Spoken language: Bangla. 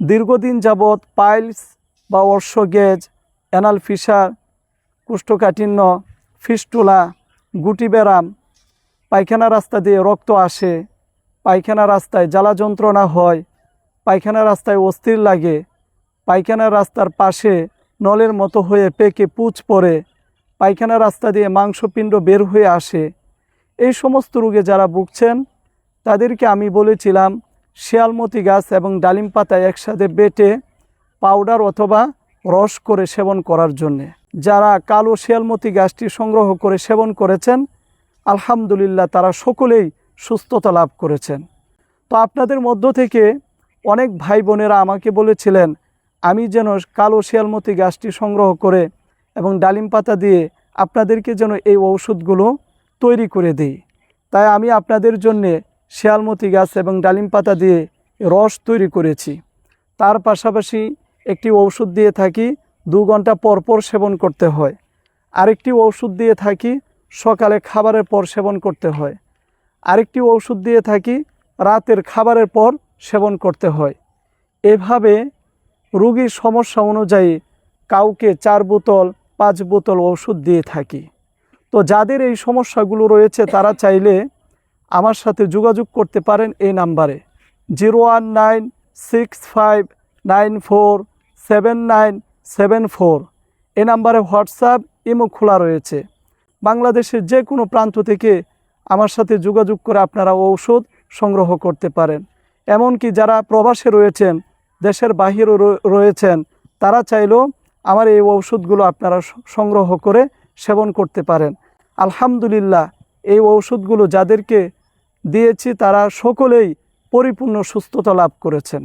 দীর্ঘদিন যাবৎ পাইলস বা অর্শগেজ অ্যানাল ফিসার কুষ্ঠকাঠিন্য, ফিস্টুলা, গুটি ব্যারাম, পায়খানা রাস্তা দিয়ে রক্ত আসে। পায়খানা রাস্তায় জ্বালা যন্ত্রণা হয়। পায়খানা রাস্তায় অস্থির লাগে। পায়খানা রাস্তার পাশে নলের মতো হয়ে পেকে পুচ পড়ে। পায়খানা রাস্তা দিয়ে মাংসপিণ্ড বের হয়ে আসে। এই সমস্ত রোগে যারা ভুগছেন, তাদেরকে আমি বলেছিলাম শিয়ালমতি গাছ এবং ডালিম পাতা একসাথে বেটে পাউডার অথবা রস করে সেবন করার জন্যে। যারা কালো শিয়ালমতি গাছটি সংগ্রহ করে সেবন করেছেন, আলহামদুলিল্লাহ তারা সকলেই সুস্থতা লাভ করেছেন। তো আপনাদের মধ্য থেকে অনেক ভাই বোনেরা আমাকে বলেছিলেন, আমি যেন কালো শিয়ালমতি গাছটি সংগ্রহ করে এবং ডালিম পাতা দিয়ে আপনাদেরকে যেন এই ঔষধগুলো তৈরি করে দিই। তাই আমি আপনাদের জন্যে শিয়ালমতি গাছ এবং ডালিম পাতা দিয়ে রস তৈরি করেছি। তার পাশাপাশি একটি ওষুধ দিয়ে থাকি, দু ঘণ্টা পর পর সেবন করতে হয়। আরেকটি ওষুধ দিয়ে থাকি, সকালে খাবারের পর সেবন করতে হয়। আরেকটি ওষুধ দিয়ে থাকি, রাতের খাবারের পর সেবন করতে হয়। এভাবে রুগীর সমস্যা অনুযায়ী কাউকে চার বোতল, পাঁচ বোতল ওষুধ দিয়ে থাকি। তো যাদের এই সমস্যাগুলো রয়েছে, তারা চাইলে আমার সাথে যোগাযোগ করতে পারেন এই নাম্বারে। Zero one nine six five nine four seven nine seven four. এ নাম্বারে হোয়াটসঅ্যাপ, ইমো খোলা রয়েছে। বাংলাদেশের যে কোনো প্রান্ত থেকে আমার সাথে যোগাযোগ করে আপনারা ঔষধ সংগ্রহ করতে পারেন। এমনকি যারা প্রবাসে রয়েছেন, দেশের বাহিরে রয়েছেন, তারা চাইলেও আমার এই ঔষধগুলো আপনারা সংগ্রহ করে সেবন করতে পারেন। আলহামদুলিল্লাহ এই ঔষধগুলো যাদেরকে দিয়েছি তারা সকলেই পরিপূর্ণ সুস্থতা লাভ করেছেন।